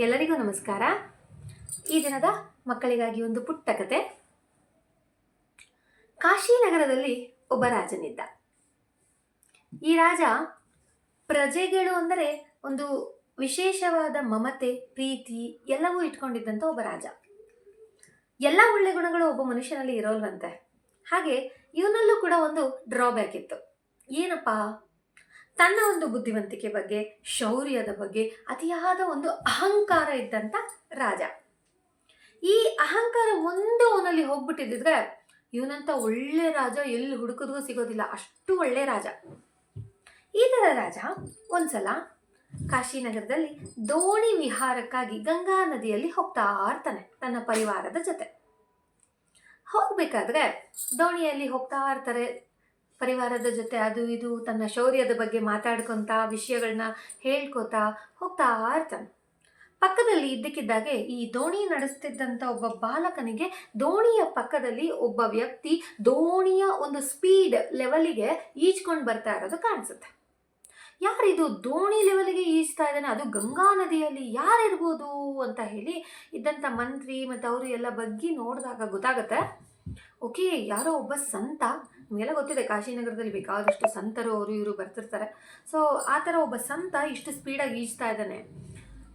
ಎಲ್ಲರಿಗೂ ನಮಸ್ಕಾರ. ಈ ದಿನದ ಮಕ್ಕಳಿಗಾಗಿ ಒಂದು ಪುಟ್ಟ ಕತೆ. ಕಾಶಿನಗರದಲ್ಲಿ ಒಬ್ಬ ರಾಜನಿದ್ದ. ಈ ರಾಜ ಪ್ರಜೆಗಳು ಅಂದರೆ ಒಂದು ವಿಶೇಷವಾದ ಮಮತೆ, ಪ್ರೀತಿ ಎಲ್ಲವೂ ಇಟ್ಕೊಂಡಿದ್ದಂಥ ಒಬ್ಬ ರಾಜ. ಎಲ್ಲ ಒಳ್ಳೆ ಗುಣಗಳು ಒಬ್ಬ ಮನುಷ್ಯನಲ್ಲಿ ಇರೋಲ್ವಂತೆ. ಹಾಗೆ ಇವನಲ್ಲೂ ಕೂಡ ಒಂದು ಡ್ರಾಬ್ಯಾಕ್ ಇತ್ತು. ಏನಪ್ಪಾ? ತನ್ನ ಒಂದು ಬುದ್ಧಿವಂತಿಕೆ ಬಗ್ಗೆ, ಶೌರ್ಯದ ಬಗ್ಗೆ, ಅತಿಯಾದ ಒಂದು ಅಹಂಕಾರ ಇದ್ದಂಥ ರಾಜ. ಈ ಅಹಂಕಾರ ಒಂದು ಅವನಲ್ಲಿ ಹೋಗ್ಬಿಟ್ಟಿದ್ರೆ ಇವನಂತ ಒಳ್ಳೆ ರಾಜ ಎಲ್ಲಿ ಹುಡುಕಿದ್ರೂ ಸಿಗೋದಿಲ್ಲ, ಅಷ್ಟು ಒಳ್ಳೆ ರಾಜ. ಈ ಥರ ರಾಜ ಒಂದ್ಸಲ ಕಾಶಿನಗರದಲ್ಲಿ ದೋಣಿ ವಿಹಾರಕ್ಕಾಗಿ ಗಂಗಾ ನದಿಯಲ್ಲಿ ಹೋಗ್ತಾ ಇರ್ತಾನೆ, ತನ್ನ ಪರಿವಾರದ ಜೊತೆ. ಹೋಗ್ಬೇಕಾದ್ರೆ ದೋಣಿಯಲ್ಲಿ ಹೋಗ್ತಾ ಇರ್ತಾರೆ ಪರಿವಾರದ ಜೊತೆ ಅದು ಇದು ತನ್ನ ಶೌರ್ಯದ ಬಗ್ಗೆ ಮಾತಾಡ್ಕೊತ ವಿಷಯಗಳನ್ನ ಹೇಳ್ಕೊತಾ ಹೋಗ್ತಾ ಇರ್ತಾನೆ. ಪಕ್ಕದಲ್ಲಿ ಇದ್ದಕ್ಕಿದ್ದಾಗೆ ಈ ದೋಣಿ ನಡೆಸ್ತಿದ್ದಂಥ ಒಬ್ಬ ಬಾಲಕನಿಗೆ ದೋಣಿಯ ಪಕ್ಕದಲ್ಲಿ ಒಬ್ಬ ವ್ಯಕ್ತಿ ದೋಣಿಯ ಒಂದು ಸ್ಪೀಡ್ ಲೆವೆಲಿಗೆ ಈಜ್ಕೊಂಡು ಬರ್ತಾ ಇರೋದು ಕಾಣಿಸುತ್ತೆ. ಯಾರಿದು ದೋಣಿ ಲೆವೆಲ್ಗೆ ಈಜ್ತಾ ಇದ್ದಾನೆ? ಅದು ಗಂಗಾ ನದಿಯಲ್ಲಿ ಯಾರಿರ್ಬೋದು ಅಂತ ಹೇಳಿ ಇದ್ದಂಥ ಮಂತ್ರಿ ಮತ್ತು ಅವರು ಎಲ್ಲ ಬಗ್ಗಿ ನೋಡಿದಾಗ ಗೊತ್ತಾಗುತ್ತೆ. ಓಕೆ, ಯಾರೋ ಒಬ್ಬ ಸಂತ. ನಿಮಗೆಲ್ಲ ಗೊತ್ತಿದೆ, ಕಾಶಿನಗರದಲ್ಲಿ ಬೇಕಾದಷ್ಟು ಸಂತರು ಅವರು ಇವರು ಬರ್ತಿರ್ತಾರೆ. ಸೊ ಆ ಥರ ಒಬ್ಬ ಸಂತ ಇಷ್ಟು ಸ್ಪೀಡಾಗಿ ಈಜ್ತಾ ಇದ್ದಾನೆ.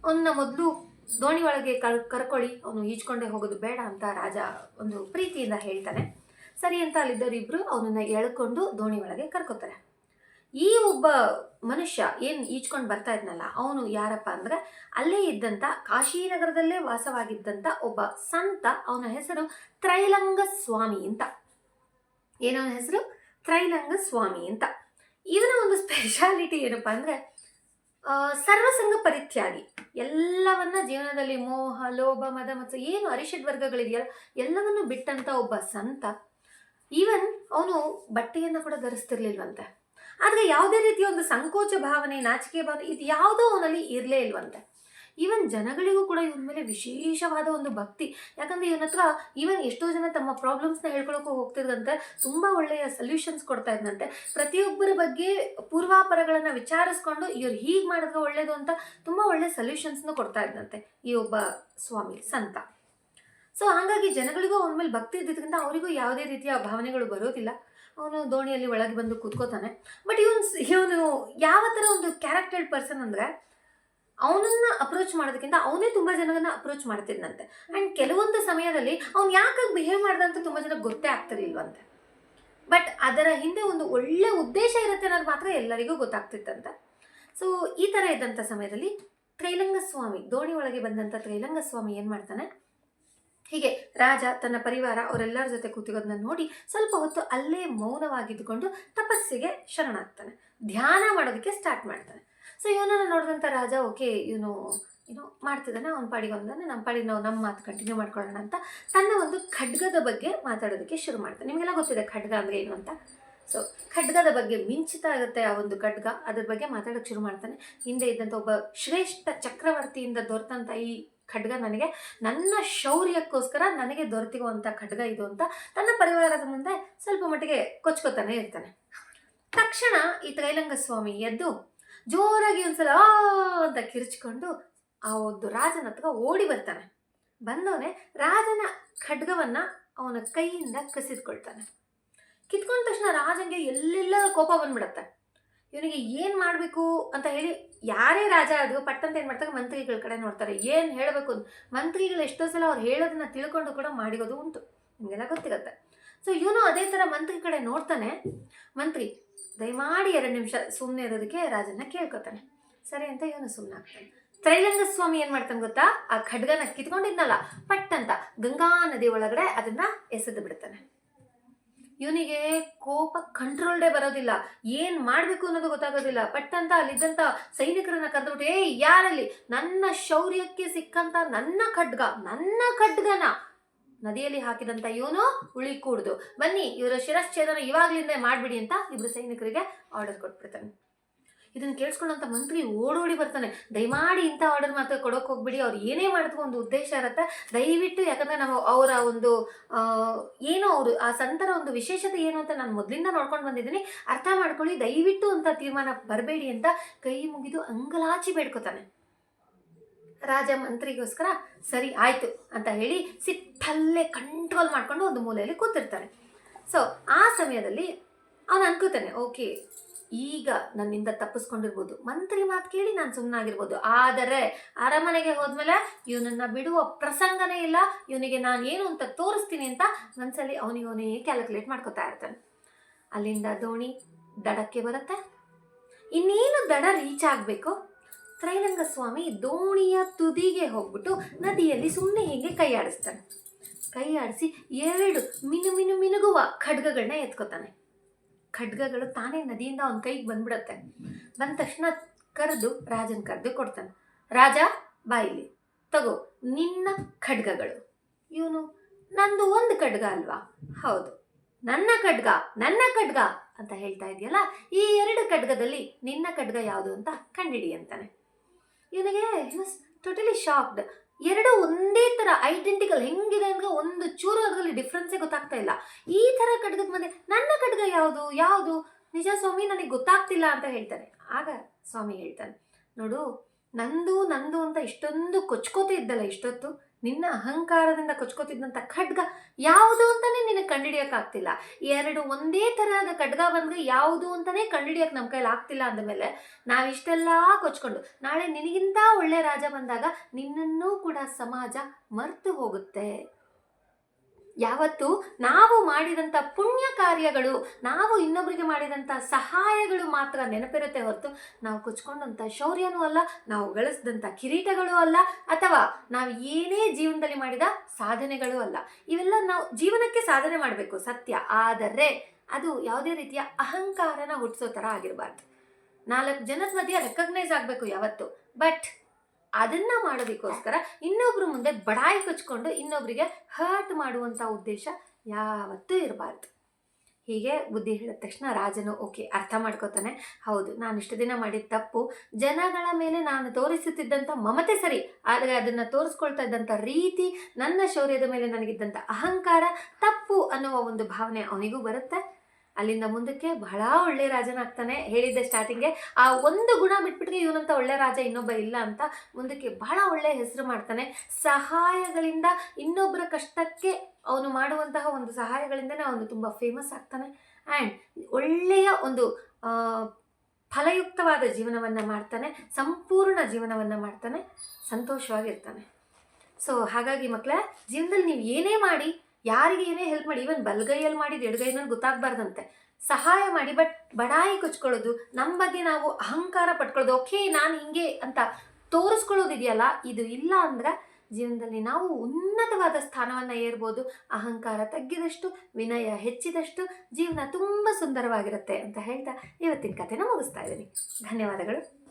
ಅವನ್ನ ಮೊದಲು ದೋಣಿ ಒಳಗೆ ಕರ್, ಕರ್ಕೊಳ್ಳಿ, ಅವನು ಈಜ್ಕೊಂಡೇ ಹೋಗೋದು ಬೇಡ ಅಂತ ರಾಜ ಒಂದು ಪ್ರೀತಿಯಿಂದ ಹೇಳ್ತಾನೆ. ಸರಿ ಅಂತ ಅಲ್ಲಿದ್ದವರಿಬ್ಬರು ಅವನನ್ನ ಎಳ್ಕೊಂಡು ದೋಣಿ ಒಳಗೆ ಕರ್ಕೋತಾರೆ. ಈ ಒಬ್ಬ ಮನುಷ್ಯ ಏನು ಈಜ್ಕೊಂಡು ಬರ್ತಾ ಇದ್ನಲ್ಲ, ಅವನು ಯಾರಪ್ಪ ಅಂದ್ರೆ ಅಲ್ಲೇ ಇದ್ದಂಥ ಕಾಶಿನಗರದಲ್ಲೇ ವಾಸವಾಗಿದ್ದಂಥ ಒಬ್ಬ ಸಂತ, ಅವನ ಹೆಸರು ತ್ರೈಲಂಗ ಸ್ವಾಮಿ ಅಂತ ಏನವನ ಹೆಸರು? ತ್ರೈಲಂಗ ಸ್ವಾಮಿ ಅಂತ. ಇವನ ಒಂದು ಸ್ಪೆಷಾಲಿಟಿ ಏನಪ್ಪ ಅಂದರೆ ಸರ್ವಸಂಗ ಪರಿತ್ಯಾಗಿ. ಎಲ್ಲವನ್ನ ಜೀವನದಲ್ಲಿ ಮೋಹ, ಲೋಭ, ಮದ ಮತ್ತು ಏನು ಅರಿಷಡ್ ವರ್ಗಗಳಿದೆಯಲ್ಲ, ಎಲ್ಲವನ್ನು ಬಿಟ್ಟಂತ ಒಬ್ಬ ಸಂತ ಈವನ್ ಅವನು ಬಟ್ಟೆಯನ್ನು ಕೂಡ ಧರಿಸ್ತಿರ್ಲಿಲ್ವಂತೆ. ಆದರೆ ಯಾವುದೇ ರೀತಿಯ ಒಂದು ಸಂಕೋಚ ಭಾವನೆ, ನಾಚಿಕೆ ಭಾವನೆ ಇದು ಯಾವುದೋ ಅವನಲ್ಲಿ ಇರಲೇ ಇಲ್ವಂತೆ. ಈವನ್ ಜನಗಳಿಗೂ ಕೂಡ ಇವನ ಮೇಲೆ ವಿಶೇಷವಾದ ಒಂದು ಭಕ್ತಿ. ಯಾಕಂದ್ರೆ ಇವನ ಹತ್ರ ಈವನ್ ಎಷ್ಟೋ ಜನ ತಮ್ಮ ಪ್ರಾಬ್ಲಮ್ಸ್ನ ಹೇಳ್ಕೊಳಕ್ಕೂ ಹೋಗ್ತಿದ್ದಂತೆ ತುಂಬ ಒಳ್ಳೆಯ ಸೊಲ್ಯೂಷನ್ಸ್ ಕೊಡ್ತಾ ಇದ್ದಂತೆ ಪ್ರತಿಯೊಬ್ಬರ ಬಗ್ಗೆ ಪೂರ್ವಾಪರಗಳನ್ನು ವಿಚಾರಿಸ್ಕೊಂಡು ಇವ್ರು ಹೀಗೆ ಮಾಡಿದ್ರೆ ಒಳ್ಳೇದು ಅಂತ ತುಂಬ ಒಳ್ಳೆ ಸೊಲ್ಯೂಷನ್ಸ್ನು ಕೊಡ್ತಾ ಇದ್ದಂತೆ ಈ ಒಬ್ಬ ಸ್ವಾಮಿ, ಸಂತ. ಸೊ ಹಾಗಾಗಿ ಜನಗಳಿಗೂ ಅವನ ಮೇಲೆ ಭಕ್ತಿ ಇದ್ದಿದ್ದರಿಂದ ಅವರಿಗೂ ಯಾವುದೇ ರೀತಿಯ ಭಾವನೆಗಳು ಬರೋದಿಲ್ಲ. ಅವನು ದೋಣಿಯಲ್ಲಿ ಒಳಗೆ ಬಂದು ಕೂತ್ಕೋತಾನೆ. ಬಟ್ ಇವನು ಇವನು ಯಾವ ಥರ ಒಂದು ಕ್ಯಾರೆಕ್ಟರ್ಡ್ ಪರ್ಸನ್ ಅಂದರೆ, ಅವನನ್ನ ಅಪ್ರೋಚ್ ಮಾಡೋದಕ್ಕಿಂತ ಅವನೇ ತುಂಬ ಜನಗಳನ್ನ ಅಪ್ರೋಚ್ ಮಾಡ್ತಿದ್ದಂತೆ ಆ್ಯಂಡ್ ಕೆಲವೊಂದು ಸಮಯದಲ್ಲಿ ಅವ್ನು ಯಾಕಾಗಿ ಬಿಹೇವ್ ಮಾಡ್ದಂತ ತುಂಬ ಜನ ಗೊತ್ತೇ ಆಗ್ತಿರ್ಲಿಲ್ವಂತೆ. ಬಟ್ ಅದರ ಹಿಂದೆ ಒಂದು ಒಳ್ಳೆ ಉದ್ದೇಶ ಇರುತ್ತೆ ಅನ್ನೋದು ಮಾತ್ರ ಎಲ್ಲರಿಗೂ ಗೊತ್ತಾಗ್ತಿತ್ತಂತೆ. ಸೊ ಈ ಥರ ಇದ್ದಂಥ ಸಮಯದಲ್ಲಿ ತ್ರೈಲಂಗ ಸ್ವಾಮಿ ದೋಣಿ ಒಳಗೆ ಬಂದಂಥ ತ್ರೈಲಂಗ ಸ್ವಾಮಿ ಏನು ಮಾಡ್ತಾನೆ? ಹೀಗೆ ರಾಜ ತನ್ನ ಪರಿವಾರ ಅವರೆಲ್ಲರ ಜೊತೆ ಕೂತಿರೋದನ್ನ ನೋಡಿ ಸ್ವಲ್ಪ ಹೊತ್ತು ಅಲ್ಲೇ ಮೌನವಾಗಿದ್ದುಕೊಂಡು ತಪಸ್ಸಿಗೆ ಶರಣಾಗ್ತಾನೆ. ಧ್ಯಾನ ಮಾಡೋದಕ್ಕೆ ಸ್ಟಾರ್ಟ್ ಮಾಡ್ತಾನೆ. ಸೊ ಇವನನ್ನು ನೋಡಿದಂಥ ರಾಜ ಓಕೆ ಇವನು ಏನು ಮಾಡ್ತಿದ್ದಾನೆ. ಅವ್ನ ಪಾಡಿಗೆ ಒಂದಾನೆ ನಮ್ಮ ಪಾಡಿಗೆ ನಾವು ನಮ್ಮ ಮಾತು ಕಂಟಿನ್ಯೂ ಮಾಡ್ಕೊಳ್ಳೋಣ ಅಂತ ತನ್ನ ಒಂದು ಖಡ್ಗದ ಬಗ್ಗೆ ಮಾತಾಡೋದಕ್ಕೆ ಶುರು ಮಾಡ್ತಾನೆ. ನಿಮಗೆಲ್ಲ ಗೊತ್ತಿದೆ ಖಡ್ಗ ಅಂದರೆ ಏನು ಅಂತ? ಸೊ ಖಡ್ಗದ ಬಗ್ಗೆ ಮಿಂಚಿತ ಆಗುತ್ತೆ ಆ ಒಂದು ಖಡ್ಗ. ಅದ್ರ ಬಗ್ಗೆ ಮಾತಾಡೋಕ್ಕೆ ಶುರು ಮಾಡ್ತಾನೆ. ಹಿಂದೆ ಇದ್ದಂಥ ಒಬ್ಬ ಶ್ರೇಷ್ಠ ಚಕ್ರವರ್ತಿಯಿಂದ ದೊರೆತಂಥ ಈ ಖಡ್ಗ ನನಗೆ, ನನ್ನ ಶೌರ್ಯಕ್ಕೋಸ್ಕರ ನನಗೆ ದೊರೆತಿರುವಂಥ ಖಡ್ಗ ಇದು ಅಂತ ತನ್ನ ಪರಿವಾರದ ಮುಂದೆ ಸ್ವಲ್ಪ ಮಟ್ಟಿಗೆ ಕೊಚ್ಕೋತಾನೆ ಇರ್ತಾನೆ. ತಕ್ಷಣ ಈ ತ್ರೈಲಂಗ ಸ್ವಾಮಿ ಎದ್ದು ಜೋರಾಗಿ ಒಂದ್ಸಲ ಅಂತ ಕಿರ್ಚ್ಕೊಂಡು ಆ ಒಂದು ರಾಜನ ಹತ್ರ ಓಡಿ ಬರ್ತಾನೆ. ಬಂದವನೇ ರಾಜನ ಖಡ್ಗವನ್ನ ಅವನ ಕೈಯಿಂದ ಕಸಿದ್ಕೊಳ್ತಾನೆ. ಕಿತ್ಕೊಂಡ ತಕ್ಷಣ ರಾಜಂಗೆ ಎಲ್ಲೆಲ್ಲ ಕೋಪ ಬಂದ್ಬಿಡತ್ತೆ. ಇವನಿಗೆ ಏನು ಮಾಡಬೇಕು ಅಂತ ಹೇಳಿ ಯಾರೇ ರಾಜ ಅದು ಪಟ್ಟಂತ ಏನು ಮಾಡ್ತಾರೆ? ಮಂತ್ರಿಗಳ ಕಡೆ ನೋಡ್ತಾರೆ. ಏನು ಹೇಳಬೇಕು ಮಂತ್ರಿಗಳು ಎಷ್ಟೋ ಸಲ ಅವ್ರು ಹೇಳೋದನ್ನ ತಿಳ್ಕೊಂಡು ಕೂಡ ಮಾಡಿರೋದು ಉಂಟು. ನಿಮಗೆಲ್ಲ ಗೊತ್ತಿರುತ್ತೆ. ಸೊ ಇವನು ಅದೇ ಥರ ಮಂತ್ರಿ ಕಡೆ ನೋಡ್ತಾನೆ. ಮಂತ್ರಿ, ದಯಮಾಡಿ ಎರಡು ನಿಮಿಷ ಸುಮ್ಮನೆ ಇರೋದಕ್ಕೆ ರಾಜನ ಕೇಳ್ಕೊತಾನೆ. ಸರಿ ಅಂತ ಇವನು ಸುಮ್ಮನೆ ಆಗ್ತಾನೆ. ತ್ರೈಲಂಗ ಸ್ವಾಮಿ ಏನು ಮಾಡ್ತಾನೆ ಗೊತ್ತಾ? ಆ ಖಡ್ಗನ ಕಿತ್ಕೊಂಡಿದ್ನಲ್ಲ, ಪಟ್ಟಂತ ಗಂಗಾ ನದಿ ಒಳಗಡೆ ಅದನ್ನ ಎಸೆದು ಬಿಡ್ತಾನೆ. ಇವನಿಗೆ ಕೋಪ ಕಂಟ್ರೋಲ್ಡೇ ಬರೋದಿಲ್ಲ. ಏನು ಮಾಡಬೇಕು ಅನ್ನೋದು ಗೊತ್ತಾಗೋದಿಲ್ಲ. ಪಟ್ಟಂತ ಅಲ್ಲಿದ್ದಂಥ ಸೈನಿಕರನ್ನ ಕರೆದ್ಬಿಟ್ಟು, ಏಯ್, ಯಾರಲ್ಲಿ? ನನ್ನ ಶೌರ್ಯಕ್ಕೆ ಸಿಕ್ಕಂತ ನನ್ನ ಖಡ್ಗ, ನನ್ನ ಖಡ್ಗನ ನದಿಯಲ್ಲಿ ಹಾಕಿದಂಥ ಇವನು ಉಳಿ ಕೂಡ್ದು. ಬನ್ನಿ, ಇವರ ಶಿರಶ್ಛೇದನ ಇವಾಗ್ಲಿಂದ ಮಾಡಿಬಿಡಿ ಅಂತ ಇಬ್ರು ಸೈನಿಕರಿಗೆ ಆರ್ಡರ್ ಕೊಟ್ಬಿಡ್ತಾನೆ ಇದನ್ನು ಕೇಳಿಸ್ಕೊಳ್ಳೋಂಥ ಮಂತ್ರಿ ಓಡೋಡಿ ಬರ್ತಾನೆ. ದಯಮಾಡಿ ಇಂಥ ಆರ್ಡರ್ ಮಾತ್ರ ಕೊಡೋಕೆ ಹೋಗ್ಬಿಡಿ. ಅವ್ರು ಏನೇ ಮಾಡಿದ್ರು ಒಂದು ಉದ್ದೇಶ ಇರುತ್ತೆ. ದಯವಿಟ್ಟು ಯಾಕಂದರೆ ನಾವು ಅವರ ಒಂದು ಏನೋ ಅವರು, ಆ ಸಂತರ ಒಂದು ವಿಶೇಷತೆ ಏನು ಅಂತ ನಾನು ಮೊದಲಿಂದ ನೋಡ್ಕೊಂಡು ಬಂದಿದ್ದೀನಿ. ಅರ್ಥ ಮಾಡ್ಕೊಳ್ಳಿ, ದಯವಿಟ್ಟು ಅಂತ ತೀರ್ಮಾನ ಬರಬೇಡಿ ಅಂತ ಕೈ ಮುಗಿದು ಅಂಗಲಾಚಿ ಬೇಡ್ಕೊತಾನೆ. ರಾಜ ಮಂತ್ರಿಗೋಸ್ಕರ ಸರಿ ಆಯಿತು ಅಂತ ಹೇಳಿ ಸಿಟ್ಟಲ್ಲೇ ಕಂಟ್ರೋಲ್ ಮಾಡಿಕೊಂಡು ಒಂದು ಮೂಲೆಯಲ್ಲಿ ಕೂತಿರ್ತಾನೆ ಸೊ ಆ ಸಮಯದಲ್ಲಿ ಅವನು ಅನ್ಕೋತಾನೆ ಓಕೆ ಈಗ ನನ್ನಿಂದ ತಪ್ಪಿಸ್ಕೊಂಡಿರ್ಬೋದು. ಮಂತ್ರಿ ಮಾತು ಕೇಳಿ ನಾನು ಸುಮ್ಮನಾಗಿರ್ಬೋದು ಆದರೆ ಅರಮನೆಗೆ ಹೋದ್ಮೇಲೆ ಇವನನ್ನ ಬಿಡುವ ಪ್ರಸಂಗನೇ ಇಲ್ಲ. ಇವನಿಗೆ ನಾನು ಏನು ಅಂತ ತೋರಿಸ್ತೀನಿ ಅಂತ ಮನಸ್ಸಲ್ಲಿ ಅವನಿಗೆ ಕ್ಯಾಲ್ಕುಲೇಟ್ ಮಾಡ್ಕೋತಾ ಇರ್ತಾನೆ. ಅಲ್ಲಿಂದ ದೋಣಿ ದಡಕ್ಕೆ ಬರುತ್ತೆ. ಇನ್ನೇನು ದಡ ರೀಚ್ ಆಗಬೇಕು? ತ್ರೈರಂಗಸ್ವಾಮಿ ದೋಣಿಯ ತುದಿಗೆ ಹೋಗ್ಬಿಟ್ಟು ನದಿಯಲ್ಲಿ ಸುಮ್ಮನೆ ಹೀಗೆ ಕೈ ಆಡಿಸ್ತಾನೆ. ಕೈ ಆಡಿಸಿ ಎರಡು ಮಿನು ಮಿನು ಮಿನುಗುವ ಖಡ್ಗಗಳನ್ನ ಎತ್ಕೋತಾನೆ. ಖಡ್ಗಗಳು ತಾನೇ ನದಿಯಿಂದ ಅವನ ಕೈಗೆ ಬಂದ್ಬಿಡತ್ತೆ. ಬಂದ ತಕ್ಷಣ ಕರೆದು ರಾಜನ ಕರೆದು ಕೊಡ್ತಾನೆ. ರಾಜ ಬಾಯಿಲಿ ತಗೋ, ನಿನ್ನ ಖಡ್ಗಗಳು. ಇವನು, ನಂದು ಒಂದು ಖಡ್ಗ ಅಲ್ವಾ? ಹೌದು. ನನ್ನ ಖಡ್ಗ ನನ್ನ ಖಡ್ಗ ಅಂತ ಹೇಳ್ತಾ ಇದೆಯಲ್ಲ, ಈ ಎರಡು ಖಡ್ಗದಲ್ಲಿ ನಿನ್ನ ಖಡ್ಗ ಯಾವುದು ಅಂತ ಕಂಡಿಡಿ ಅಂತಾನೆ. ಇವನಿಗೆ ಟೋಟಲಿ ಶಾಕ್ಡ್ ಎರಡು ಒಂದೇ ಥರ ಐಡೆಂಟಿಕಲ್ ಹೆಂಗಿದೆ ಅಂದ್ರೆ ಒಂದು ಚೂರು ಅದರಲ್ಲಿ ಡಿಫ್ರೆನ್ಸೇ ಗೊತ್ತಾಗ್ತಾ ಇಲ್ಲ. ಈ ಥರ ಖಡ್ಗದ ಮುಂದೆ ನನ್ನ ಖಡ್ಗ ಯಾವುದು? ಯಾವುದು? ನಿಜ ಸ್ವಾಮಿ, ನನಗೆ ಗೊತ್ತಾಗ್ತಿಲ್ಲ ಅಂತ ಹೇಳ್ತಾನೆ ಆಗ ಸ್ವಾಮಿ ಹೇಳ್ತಾನೆ, ನೋಡು, ನಂದು ನಂದು ಅಂತ ಇಷ್ಟೊಂದು ಕೊಚ್ಕೋತಾ ಇದ್ದಲ್ಲ ಇಷ್ಟೊತ್ತು ನಿನ್ನ ಅಹಂಕಾರದಿಂದ ಕೊಚ್ಕೋತಿದ್ದಂಥ ಖಡ್ಗ ಯಾವುದು ಅಂತಲೇ ನಿನಗೆ ಕಂಡುಹಿಡಿಯೋಕ್ಕಾಗ್ತಿಲ್ಲ ಎರಡು ಒಂದೇ ಥರದ ಖಡ್ಗ ಬಂದರೆ ಯಾವುದು ಅಂತಾನೆ ಕಂಡುಹಿಡಿಯೋಕ್ಕೆ ನಮ್ಮ ಕೈಲಿ ಆಗ್ತಿಲ್ಲ ಅಂದಮೇಲೆ ನಾವಿಷ್ಟೆಲ್ಲ ಕೊಚ್ಕೊಂಡು, ನಾಳೆ ನಿನಗಿಂತ ಒಳ್ಳೆ ರಾಜ ಬಂದಾಗ ನಿನ್ನನ್ನೂ ಕೂಡ ಸಮಾಜ ಮರ್ತು ಹೋಗುತ್ತೆ. ಯಾವತ್ತು ನಾವು ಮಾಡಿದಂಥ ಪುಣ್ಯ ಕಾರ್ಯಗಳು, ನಾವು ಇನ್ನೊಬ್ಬರಿಗೆ ಮಾಡಿದಂಥ ಸಹಾಯಗಳು ಮಾತ್ರ ನೆನಪಿರುತ್ತೆ ಹೊರತು ನಾವು ಕೊಚ್ಕೊಂಡಂಥ ಶೌರ್ಯನೂ ಅಲ್ಲ, ನಾವು ಗಳಿಸಿದಂಥ ಕಿರೀಟಗಳು ಅಲ್ಲ, ಅಥವಾ ನಾವು ಏನೇ ಜೀವನದಲ್ಲಿ ಮಾಡಿದ ಸಾಧನೆಗಳು ಅಲ್ಲ. ಇವೆಲ್ಲ ನಾವು ಜೀವನಕ್ಕೆ ಸಾಧನೆ ಮಾಡಬೇಕು, ಸತ್ಯ. ಆದರೆ ಅದು ಯಾವುದೇ ರೀತಿಯ ಅಹಂಕಾರನ ಹುಟ್ಟಿಸೋ ಥರ ಆಗಿರಬಾರ್ದು. ನಾಲ್ಕು ಜನದ ಮಧ್ಯೆ ರೆಕಗ್ನೈಸ್ ಆಗಬೇಕು ಯಾವತ್ತು. ಬಟ್ ಅದನ್ನ ಮಾಡೋದಕ್ಕೋಸ್ಕರ ಇನ್ನೊಬ್ರ ಮುಂದೆ ಬಡಾಯಿ ಕಚ್ಕೊಂಡು ಇನ್ನೊಬ್ರಿಗೆ ಹರ್ಟ್ ಮಾಡುವಂಥ ಉದ್ದೇಶ ಯಾವತ್ತೂ ಇರಬಾರ್ದು. ಹೀಗೆ ಬುದ್ಧಿ ಹೇಳಿದ ತಕ್ಷಣ ರಾಜನು, ಓಕೆ, ಅರ್ಥ ಮಾಡ್ಕೋತಾನೆ. ಹೌದು, ನಾನು ಇಷ್ಟು ದಿನ ಮಾಡಿದ ತಪ್ಪು. ಜನಗಳ ಮೇಲೆ ನಾನು ತೋರಿಸುತ್ತಿದ್ದಂಥ ಮಮತೆ ಸರಿ, ಆದರೆ ಅದನ್ನು ತೋರಿಸ್ಕೊಳ್ತಾ ಇದ್ದಂಥ ರೀತಿ, ನನ್ನ ಶೌರ್ಯದ ಮೇಲೆ ನನಗಿದ್ದಂಥ ಅಹಂಕಾರ ತಪ್ಪು ಅನ್ನುವ ಒಂದು ಭಾವನೆ ಅವನಿಗೂ ಬರುತ್ತೆ. ಅಲ್ಲಿಂದ ಮುಂದಕ್ಕೆ ಬಹಳ ಒಳ್ಳೆ ರಾಜನಾಗ್ತಾನೆ ಹೇಳಿದ್ದೆ ಸ್ಟಾರ್ಟಿಂಗ್ಗೆ ಆ ಒಂದು ಗುಣ ಬಿಟ್ಬಿಟ್ರೆ ಇವನಂತ ಒಳ್ಳೆ ರಾಜ ಇನ್ನೊಬ್ಬ ಇಲ್ಲ ಅಂತ ಮುಂದಕ್ಕೆ ಬಹಳ ಒಳ್ಳೆ ಹೆಸರು ಮಾಡ್ತಾನೆ. ಸಹಾಯಗಳಿಂದ ಇನ್ನೊಬ್ಬರ ಕಷ್ಟಕ್ಕೆ ಅವನು ಮಾಡುವಂತಹ ಒಂದು ಸಹಾಯಗಳಿಂದನೇ ಅವನು ತುಂಬ ಫೇಮಸ್ ಆಗ್ತಾನೆ. ಆ್ಯಂಡ್ ಒಳ್ಳೆಯ ಒಂದು ಫಲಯುಕ್ತವಾದ ಜೀವನವನ್ನು ಮಾಡ್ತಾನೆ. ಸಂಪೂರ್ಣ ಜೀವನವನ್ನು ಮಾಡ್ತಾನೆ. ಸಂತೋಷವಾಗಿರ್ತಾನೆ. ಸೊ ಹಾಗಾಗಿ ಮಕ್ಕಳ ಜೀವನದಲ್ಲಿ ನೀವು ಏನೇ ಮಾಡಿ ಯಾರಿಗೆ ಏನೇ ಹೆಲ್ಪ್ ಮಾಡಿ ಇವನ್ ಬಲಗೈಯಲ್ಲಿ ಮಾಡಿದ ನನ್ಗೆ ಗೊತ್ತಾಗಬಾರ್ದಂತೆ. ಸಹಾಯ ಮಾಡಿ ಬಟ್ ಬಡಾಯಿ ಕೊಚ್ಕೊಳ್ಳೋದು ನಮ್ಮ ಬಗ್ಗೆ ನಾವು ಅಹಂಕಾರ ಪಟ್ಕೊಳ್ಳೋದು ಓಕೆ ನಾನು ಹಿಂಗೆ ಅಂತ ತೋರಿಸ್ಕೊಳ್ಳೋದಿದೆಯಲ್ಲ, ಇದು ಇಲ್ಲ ಅಂದ್ರೆ ಜೀವನದಲ್ಲಿ ನಾವು ಉನ್ನತವಾದ ಸ್ಥಾನವನ್ನು ಏರ್ಬೋದು. ಅಹಂಕಾರ ತಗ್ಗಿದಷ್ಟು, ವಿನಯ ಹೆಚ್ಚಿದಷ್ಟು, ಜೀವನ ತುಂಬ ಸುಂದರವಾಗಿರುತ್ತೆ ಅಂತ ಹೇಳ್ತಾ ಇವತ್ತಿನ ಕಥೆನ ಮುಗಿಸ್ತಾ ಇದ್ದೀನಿ. ಧನ್ಯವಾದಗಳು.